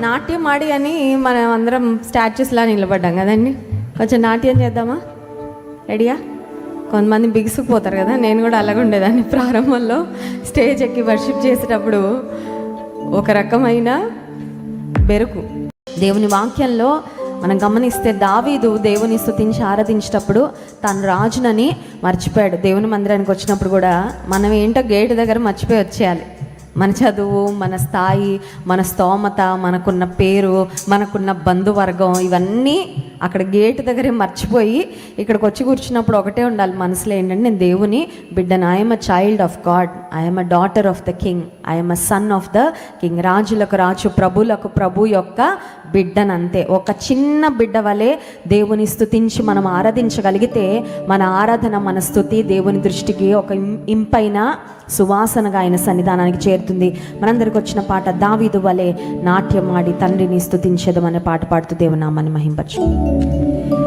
నాట్యం ఆడి అని మనం అందరం స్టాచ్యూస్లా నిలబడ్డాం కదండి. కొంచెం నాట్యం చేద్దామా? రెడీయా కొంతమంది బిగుసుకుపోతారు కదా నేను కూడా అలాగ ఉండేదాన్ని ప్రారంభంలో. స్టేజ్ ఎక్కి వర్షిప్ చేసేటప్పుడు ఒక రకమైన బెరుకు. దేవుని వాక్యంలో మనం గమనిస్తే దావీదు దేవుని స్థుతించి ఆరాధించేటప్పుడు తను రాజునని మర్చిపోయాడు. దేవుని మందిరానికి వచ్చినప్పుడు కూడా మనం ఏంటో గేటు దగ్గర మర్చిపోయి వచ్చేయాలి. మన చదువు మన స్థాయి మన స్తోమత మనకున్న పేరు మనకున్న బంధువర్గం ఇవన్నీ అక్కడ గేట్ దగ్గరే మర్చిపోయి ఇక్కడికి వచ్చి కూర్చున్నప్పుడు ఒకటే ఉండాలి మనసులో ఏంటంటే నేను దేవుని బిడ్డను I'm a child of God I'm a daughter of the king I'm a son of the king రాజులకు రాజు ప్రభులకు ప్రభు యొక్క బిడ్డనంతే. ఒక చిన్న బిడ్డ వలె దేవుని స్తుతించి మనం ఆరాధించగలిగితే మన ఆరాధన మన స్థుతి దేవుని దృష్టికి ఒక ఇంపైన సువాసనగా ఆయన సన్నిధానానికి చేరుతుంది. మనందరికి వచ్చిన పాట దావీదు వలె నాట్యం ఆడి తండ్రిని స్తుతించేదం అనే పాట పాడుతూ దేవునామాన్ని మహింపచ్చు Música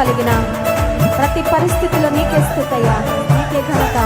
కలిగిన ప్రతి పరిస్థితిలో నీకే స్థుతయ్యా నీకే ఘనత.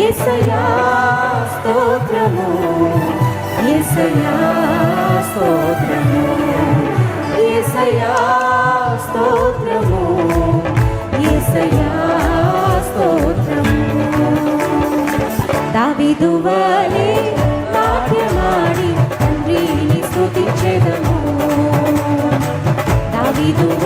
యేసయ్యా స్తోత్రము. యేసయ్యా స్తోత్రము. యేసయ్యా స్తోత్రము. యేసయ్యా స్తోత్రము. దావీదు వలె నాట్యమాడి తండ్రిని స్తుతించెదము. దావీదు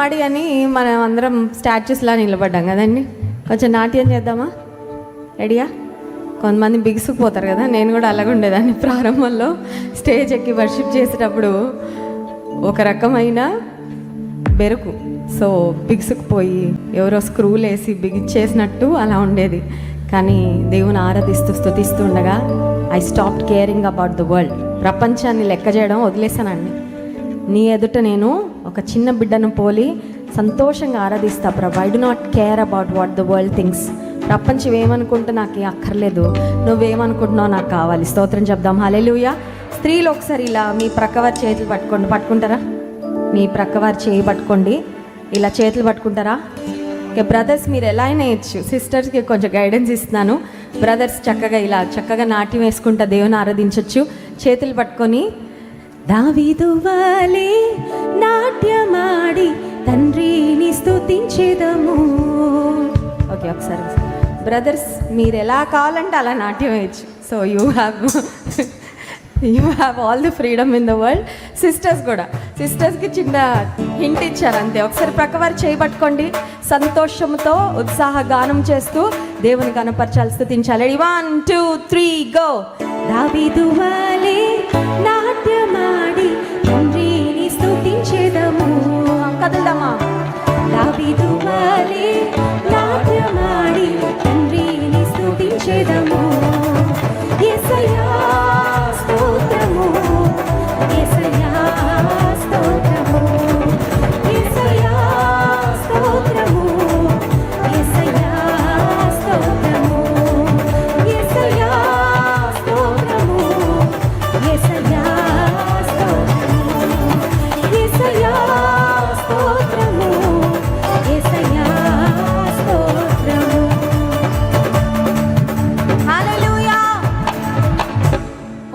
మాడి అని మనం అందరం స్టాచ్యూస్లా నిలబడ్డాం కదండి. కొంచెం నాట్యం చేద్దామా? రెడీయా కొంతమంది బిగుసుకుపోతారు కదా నేను కూడా అలాగ ఉండేదాన్ని ప్రారంభంలో. స్టేజ్ ఎక్కి వర్షిప్ చేసేటప్పుడు ఒక రకమైన బెరుకు. సో బిగుసుకుపోయి ఎవరో స్క్రూలు వేసి బిగిచ్చేసినట్టు అలా ఉండేది. కానీ దేవుని ఆరాధిస్తూ స్థుతిస్తూ ఉండగా I stop caring about the world ప్రపంచాన్ని లెక్క చేయడం వదిలేసానండి నీ ఎదుట నేను ఒక చిన్న బిడ్డను పోలి సంతోషంగా ఆరాధిస్తా ప్రభా. I do not care about what the world things ప్రపంచం ఏమనుకుంటే నాకు అక్కర్లేదు. నువ్వేమనుకుంటున్నావు నాకు కావాలి. స్తోత్రం చెప్దాం. హల్లెలూయా స్త్రీలు ఒకసారి ఇలా మీ ప్రక్కవారి చేతులు పట్టుకోండి. పట్టుకుంటారా? మీ ప్రక్కవారి చేయి పట్టుకోండి. ఇలా చేతులు పట్టుకుంటారా? ఓకే బ్రదర్స్ మీరు ఎలా అయినా ఇచ్చు సిస్టర్స్కి కొంచెం గైడెన్స్ ఇస్తున్నాను. బ్రదర్స్ చక్కగా ఇలా చక్కగా నాట్యం వేసుకుంటా దేవుని ఆరాధించవచ్చు చేతులు పట్టుకొని దావీదు వాలే నాట్యమాడి తండ్రిని స్థుతించేదము ఓకే ఒకసారి బ్రదర్స్ మీరు ఎలా కావాలంటే అలా నాట్యం వేయచ్చు. So you have you have all the freedom in the world sisters కూడా. సిస్టర్స్కి చిన్న హింట్ ఇచ్చారు అంతే. ఒకసారి ప్రక్కవారు చేయబట్టుకోండి సంతోషంతో ఉత్సాహ గానం చేస్తూ దేవుని కనపరచాలి స్థుతించాలి వన్ టూ త్రీ గో దావీదు 홀담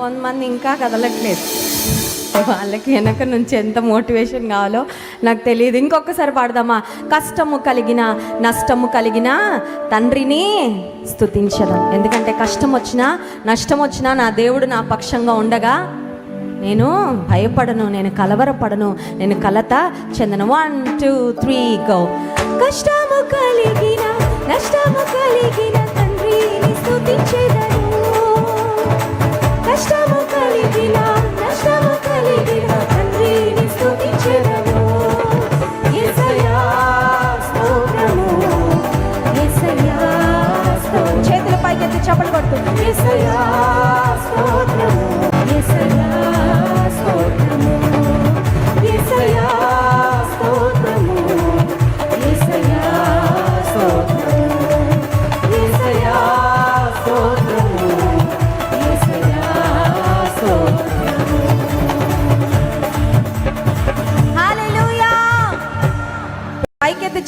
కొంతమంది ఇంకా కదలట్లేదు. వాళ్ళకి వెనక నుంచి ఎంత మోటివేషన్ కావాలో నాకు తెలియదు. ఇంకొకసారి పాడదామా? కష్టము కలిగిన నష్టము కలిగిన తండ్రిని స్తుతించడం. ఎందుకంటే కష్టం వచ్చినా నష్టం వచ్చినా నా దేవుడు నా పక్షంగా ఉండగా నేను భయపడను నేను కలవరపడను నేను కలత చెందను. వన్ టూ త్రీ గో కష్టం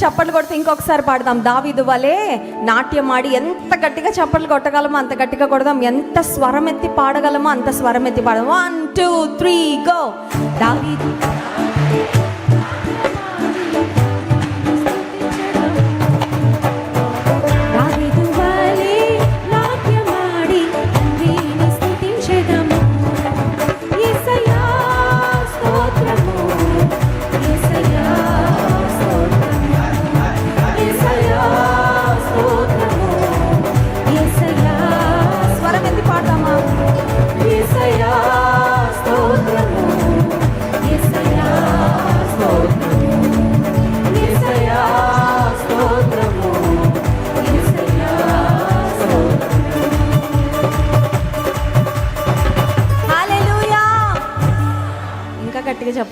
చప్పట్లు కొడితే ఇంకొకసారి పాడదాం. దావీదు వలే నాట్యం ఆడి ఎంత గట్టిగా చప్పట్లు కొట్టగలమో అంత గట్టిగా కొడదాం. ఎంత స్వరం ఎత్తి పాడగలమో అంత స్వరం ఎత్తి పాడదాం. వన్ టూ త్రీ గో దావీదు.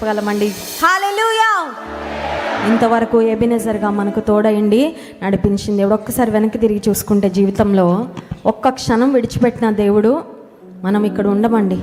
చెప్పగలమండి. హాలెలూయా ఇంతవరకు ఎబినెజర్గా మనకు తోడయండి నడిపించింది దేవుడు ఒక్కసారి వెనక్కి తిరిగి చూసుకుంటే జీవితంలో ఒక్క క్షణం విడిచిపెట్టిన దేవుడు మనం ఇక్కడ ఉండమండి.